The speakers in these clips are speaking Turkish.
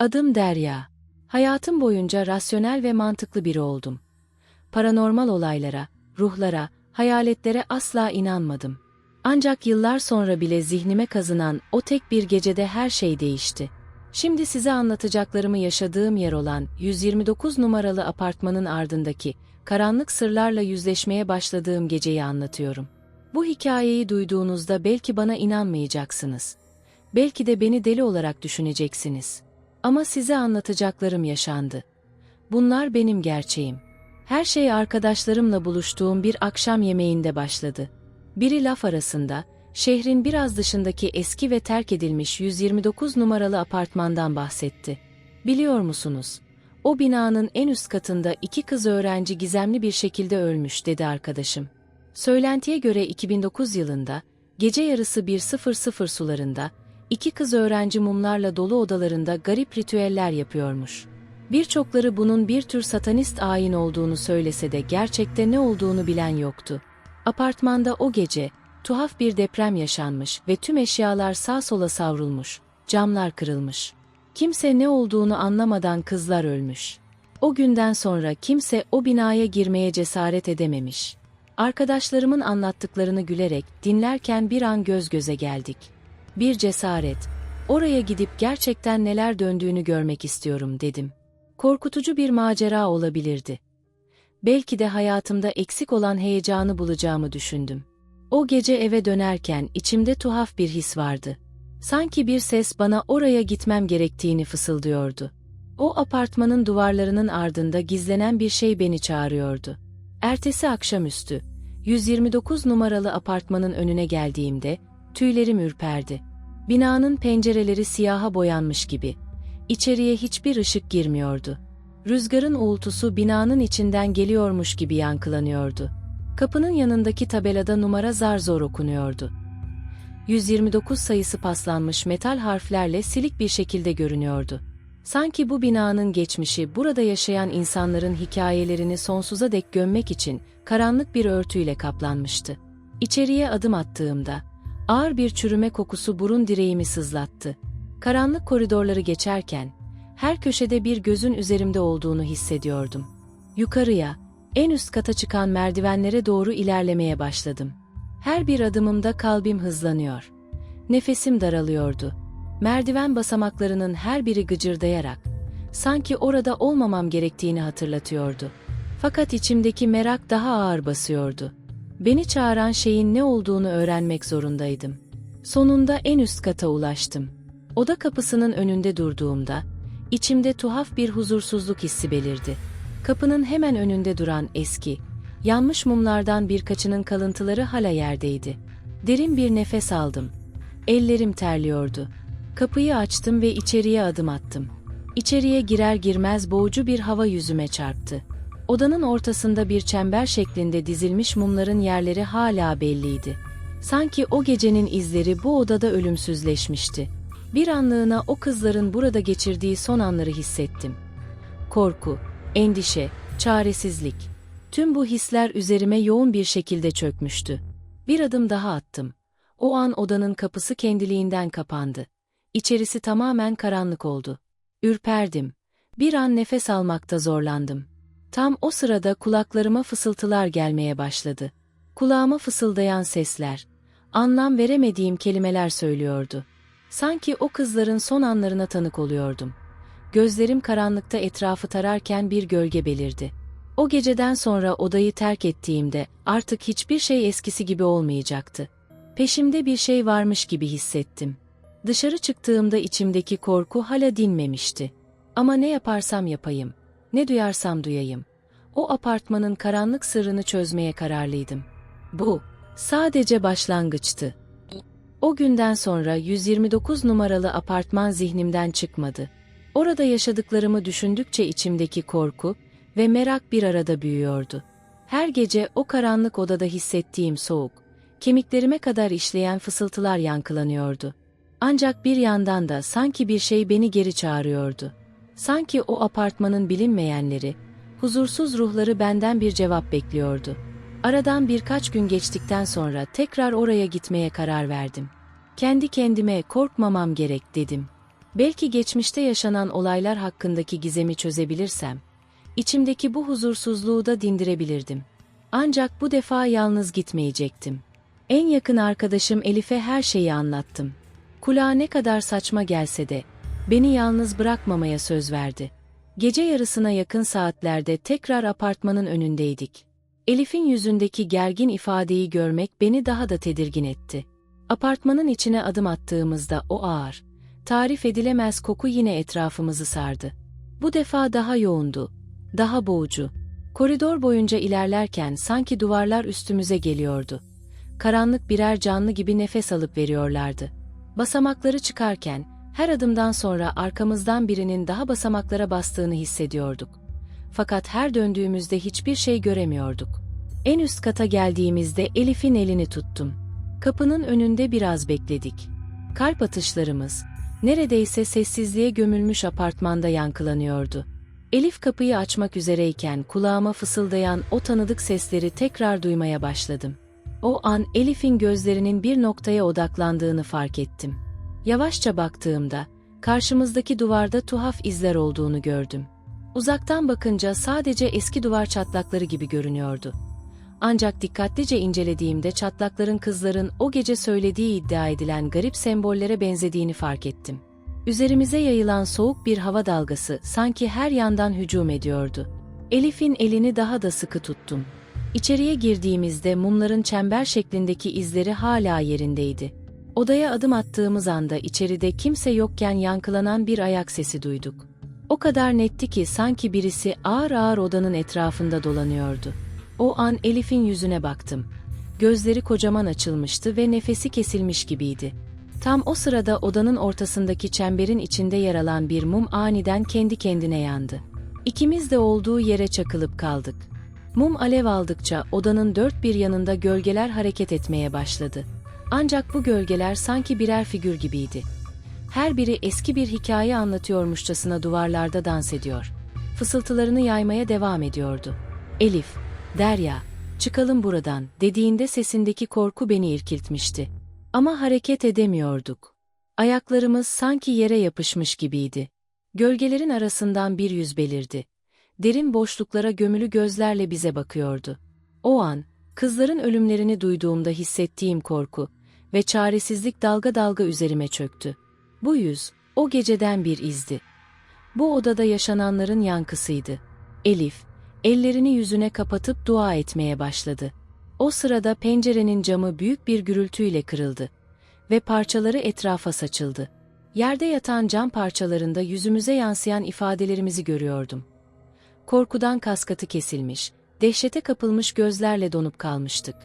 Adım Derya. Hayatım boyunca rasyonel ve mantıklı biri oldum. Paranormal olaylara, ruhlara, hayaletlere asla inanmadım. Ancak yıllar sonra bile zihnime kazınan o tek bir gecede her şey değişti. Şimdi size anlatacaklarımı yaşadığım yer olan 129 numaralı apartmanın ardındaki karanlık sırlarla yüzleşmeye başladığım geceyi anlatıyorum. Bu hikayeyi duyduğunuzda belki bana inanmayacaksınız. Belki de beni deli olarak düşüneceksiniz. Ama size anlatacaklarım yaşandı. Bunlar benim gerçeğim. Her şey arkadaşlarımla buluştuğum bir akşam yemeğinde başladı. Biri laf arasında, şehrin biraz dışındaki eski ve terk edilmiş 129 numaralı apartmandan bahsetti. Biliyor musunuz? O binanın en üst katında iki kız öğrenci gizemli bir şekilde ölmüş dedi arkadaşım. Söylentiye göre 2009 yılında, gece yarısı 1.00 sularında, iki kız öğrenci mumlarla dolu odalarında garip ritüeller yapıyormuş. Birçokları bunun bir tür satanist ayin olduğunu söylese de gerçekte ne olduğunu bilen yoktu. Apartmanda o gece, tuhaf bir deprem yaşanmış ve tüm eşyalar sağ sola savrulmuş, camlar kırılmış. Kimse ne olduğunu anlamadan kızlar ölmüş. O günden sonra kimse o binaya girmeye cesaret edememiş. Arkadaşlarımın anlattıklarını gülerek dinlerken bir an göz göze geldik. Bir cesaret. Oraya gidip gerçekten neler döndüğünü görmek istiyorum dedim. Korkutucu bir macera olabilirdi. Belki de hayatımda eksik olan heyecanı bulacağımı düşündüm. O gece eve dönerken içimde tuhaf bir his vardı. Sanki bir ses bana oraya gitmem gerektiğini fısıldıyordu. O apartmanın duvarlarının ardında gizlenen bir şey beni çağırıyordu. Ertesi akşamüstü, 129 numaralı apartmanın önüne geldiğimde, tüylerim ürperdi. Binanın pencereleri siyaha boyanmış gibi. İçeriye hiçbir ışık girmiyordu. Rüzgarın uğultusu binanın içinden geliyormuş gibi yankılanıyordu. Kapının yanındaki tabelada numara zar zor okunuyordu. 129 sayısı paslanmış metal harflerle silik bir şekilde görünüyordu. Sanki bu binanın geçmişi burada yaşayan insanların hikayelerini sonsuza dek gömmek için karanlık bir örtüyle kaplanmıştı. İçeriye adım attığımda ağır bir çürüme kokusu burun direğimi sızlattı. Karanlık koridorları geçerken her köşede bir gözün üzerimde olduğunu hissediyordum. Yukarıya, en üst kata çıkan merdivenlere doğru ilerlemeye başladım. Her bir adımımda kalbim hızlanıyor. Nefesim daralıyordu. Merdiven basamaklarının her biri gıcırdayarak, sanki orada olmamam gerektiğini hatırlatıyordu. Fakat içimdeki merak daha ağır basıyordu. Beni çağıran şeyin ne olduğunu öğrenmek zorundaydım. Sonunda en üst kata ulaştım. Oda kapısının önünde durduğumda, içimde tuhaf bir huzursuzluk hissi belirdi. Kapının hemen önünde duran eski, yanmış mumlardan birkaçının kalıntıları hala yerdeydi. Derin bir nefes aldım. Ellerim terliyordu. Kapıyı açtım ve içeriye adım attım. İçeriye girer girmez boğucu bir hava yüzüme çarptı. Odanın ortasında bir çember şeklinde dizilmiş mumların yerleri hala belliydi. Sanki o gecenin izleri bu odada ölümsüzleşmişti. Bir anlığına o kızların burada geçirdiği son anları hissettim. Korku, endişe, çaresizlik. Tüm bu hisler üzerime yoğun bir şekilde çökmüştü. Bir adım daha attım. O an odanın kapısı kendiliğinden kapandı. İçerisi tamamen karanlık oldu. Ürperdim. Bir an nefes almakta zorlandım. Tam o sırada kulaklarıma fısıltılar gelmeye başladı. Kulağıma fısıldayan sesler, anlam veremediğim kelimeler söylüyordu. Sanki o kızların son anlarına tanık oluyordum. Gözlerim karanlıkta etrafı tararken bir gölge belirdi. O geceden sonra odayı terk ettiğimde artık hiçbir şey eskisi gibi olmayacaktı. Peşimde bir şey varmış gibi hissettim. Dışarı çıktığımda içimdeki korku hala dinmemişti. Ama ne yaparsam yapayım, ne duyarsam duyayım. O apartmanın karanlık sırrını çözmeye kararlıydım. Bu sadece başlangıçtı. O günden sonra 129 numaralı apartman zihnimden çıkmadı. Orada yaşadıklarımı düşündükçe içimdeki korku ve merak bir arada büyüyordu. Her gece o karanlık odada hissettiğim soğuk, kemiklerime kadar işleyen fısıltılar yankılanıyordu. Ancak bir yandan da sanki bir şey beni geri çağırıyordu. Sanki o apartmanın bilinmeyenleri, huzursuz ruhları benden bir cevap bekliyordu. Aradan birkaç gün geçtikten sonra tekrar oraya gitmeye karar verdim. Kendi kendime korkmamam gerek dedim. Belki geçmişte yaşanan olaylar hakkındaki gizemi çözebilirsem, içimdeki bu huzursuzluğu da dindirebilirdim. Ancak bu defa yalnız gitmeyecektim. En yakın arkadaşım Elif'e her şeyi anlattım. Kulağa ne kadar saçma gelse de, beni yalnız bırakmamaya söz verdi. Gece yarısına yakın saatlerde tekrar apartmanın önündeydik. Elif'in yüzündeki gergin ifadeyi görmek beni daha da tedirgin etti. Apartmanın içine adım attığımızda o ağır, tarif edilemez koku yine etrafımızı sardı. Bu defa daha yoğundu, daha boğucu. Koridor boyunca ilerlerken sanki duvarlar üstümüze geliyordu. Karanlık birer canlı gibi nefes alıp veriyorlardı. Basamakları çıkarken, her adımdan sonra arkamızdan birinin daha basamaklara bastığını hissediyorduk. Fakat her döndüğümüzde hiçbir şey göremiyorduk. En üst kata geldiğimizde Elif'in elini tuttum. Kapının önünde biraz bekledik. Kalp atışlarımız, neredeyse sessizliğe gömülmüş apartmanda yankılanıyordu. Elif kapıyı açmak üzereyken kulağıma fısıldayan o tanıdık sesleri tekrar duymaya başladım. O an Elif'in gözlerinin bir noktaya odaklandığını fark ettim. Yavaşça baktığımda, karşımızdaki duvarda tuhaf izler olduğunu gördüm. Uzaktan bakınca sadece eski duvar çatlakları gibi görünüyordu. Ancak dikkatlice incelediğimde çatlakların kızların o gece söylediği iddia edilen garip sembollere benzediğini fark ettim. Üzerimize yayılan soğuk bir hava dalgası sanki her yandan hücum ediyordu. Elif'in elini daha da sıkı tuttum. İçeriye girdiğimizde mumların çember şeklindeki izleri hala yerindeydi. Odaya adım attığımız anda içeride kimse yokken yankılanan bir ayak sesi duyduk. O kadar netti ki sanki birisi ağır ağır odanın etrafında dolanıyordu. O an Elif'in yüzüne baktım. Gözleri kocaman açılmıştı ve nefesi kesilmiş gibiydi. Tam o sırada odanın ortasındaki çemberin içinde yer alan bir mum aniden kendi kendine yandı. İkimiz de olduğu yere çakılıp kaldık. Mum alev aldıkça odanın dört bir yanında gölgeler hareket etmeye başladı. Ancak bu gölgeler sanki birer figür gibiydi. Her biri eski bir hikaye anlatıyormuşçasına duvarlarda dans ediyor. Fısıltılarını yaymaya devam ediyordu. Elif, Derya, çıkalım buradan dediğinde sesindeki korku beni irkiltmişti. Ama hareket edemiyorduk. Ayaklarımız sanki yere yapışmış gibiydi. Gölgelerin arasından bir yüz belirdi. Derin boşluklara gömülü gözlerle bize bakıyordu. O an, kızların ölümlerini duyduğumda hissettiğim korku ve çaresizlik dalga dalga üzerime çöktü. Bu yüz, o geceden bir izdi. Bu odada yaşananların yankısıydı. Elif, ellerini yüzüne kapatıp dua etmeye başladı. O sırada pencerenin camı büyük bir gürültüyle kırıldı ve parçaları etrafa saçıldı. Yerde yatan cam parçalarında yüzümüze yansıyan ifadelerimizi görüyordum. Korkudan kaskatı kesilmiş, dehşete kapılmış gözlerle donup kalmıştık.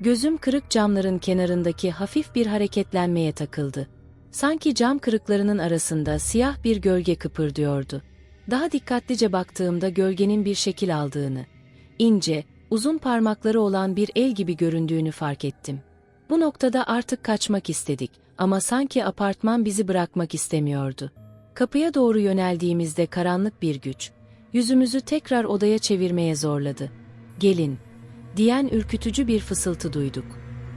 Gözüm kırık camların kenarındaki hafif bir hareketlenmeye takıldı. Sanki cam kırıklarının arasında siyah bir gölge kıpırdıyordu. Daha dikkatlice baktığımda gölgenin bir şekil aldığını, ince, uzun parmakları olan bir el gibi göründüğünü fark ettim. Bu noktada artık kaçmak istedik ama sanki apartman bizi bırakmak istemiyordu. Kapıya doğru yöneldiğimizde karanlık bir güç, yüzümüzü tekrar odaya çevirmeye zorladı. Gelin, diyen ürkütücü bir fısıltı duyduk.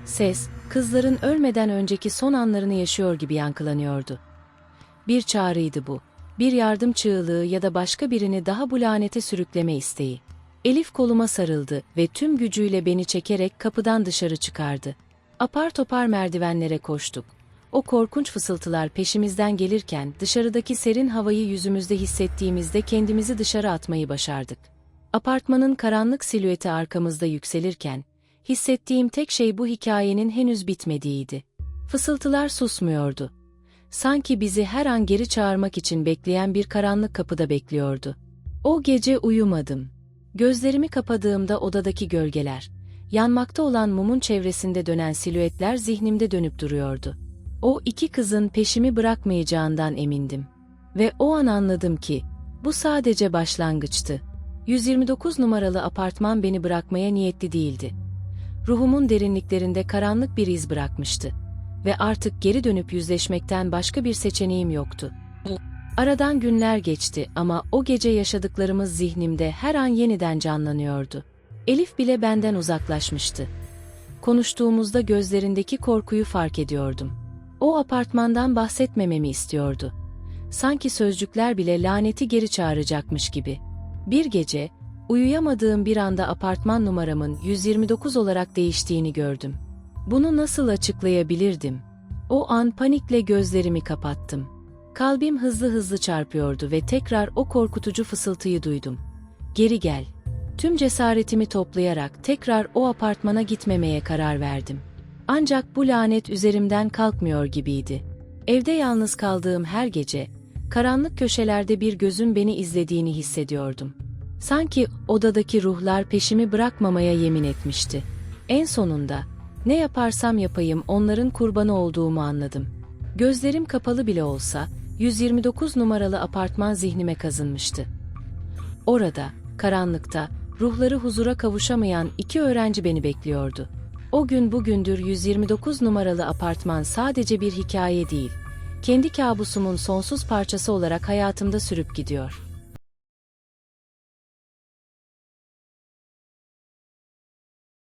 Ses, kızların ölmeden önceki son anlarını yaşıyor gibi yankılanıyordu. Bir çağrıydı bu, bir yardım çığlığı ya da başka birini daha bu lanete sürükleme isteği. Elif koluma sarıldı ve tüm gücüyle beni çekerek kapıdan dışarı çıkardı. Apar topar merdivenlere koştuk. O korkunç fısıltılar peşimizden gelirken dışarıdaki serin havayı yüzümüzde hissettiğimizde kendimizi dışarı atmayı başardık. Apartmanın karanlık silüeti arkamızda yükselirken, hissettiğim tek şey bu hikayenin henüz bitmediğiydi. Fısıltılar susmuyordu. Sanki bizi her an geri çağırmak için bekleyen bir karanlık kapıda bekliyordu. O gece uyumadım. Gözlerimi kapadığımda odadaki gölgeler, yanmakta olan mumun çevresinde dönen silüetler zihnimde dönüp duruyordu. O iki kızın peşimi bırakmayacağından emindim. Ve o an anladım ki, bu sadece başlangıçtı. 129 numaralı apartman beni bırakmaya niyetli değildi. Ruhumun derinliklerinde karanlık bir iz bırakmıştı. Ve artık geri dönüp yüzleşmekten başka bir seçeneğim yoktu. Aradan günler geçti ama o gece yaşadıklarımız zihnimde her an yeniden canlanıyordu. Elif bile benden uzaklaşmıştı. Konuştuğumuzda gözlerindeki korkuyu fark ediyordum. O apartmandan bahsetmememi istiyordu. sanki sözcükler bile laneti geri çağıracakmış gibi. Bir gece, uyuyamadığım bir anda apartman numaramın 129 olarak değiştiğini gördüm. Bunu nasıl açıklayabilirdim? O an panikle gözlerimi kapattım. Kalbim hızlı hızlı çarpıyordu ve tekrar o korkutucu fısıltıyı duydum. Geri gel. Tüm cesaretimi toplayarak tekrar o apartmana gitmemeye karar verdim. Ancak bu lanet üzerimden kalkmıyor gibiydi. Evde yalnız kaldığım her gece, karanlık köşelerde bir gözün beni izlediğini hissediyordum. Sanki odadaki ruhlar peşimi bırakmamaya yemin etmişti. En sonunda, ne yaparsam yapayım onların kurbanı olduğumu anladım. Gözlerim kapalı bile olsa, 129 numaralı apartman zihnime kazınmıştı. Orada, karanlıkta, ruhları huzura kavuşamayan iki öğrenci beni bekliyordu. O gün bugündür 129 numaralı apartman sadece bir hikaye değil, kendi kabusumun sonsuz parçası olarak hayatımda sürüp gidiyor.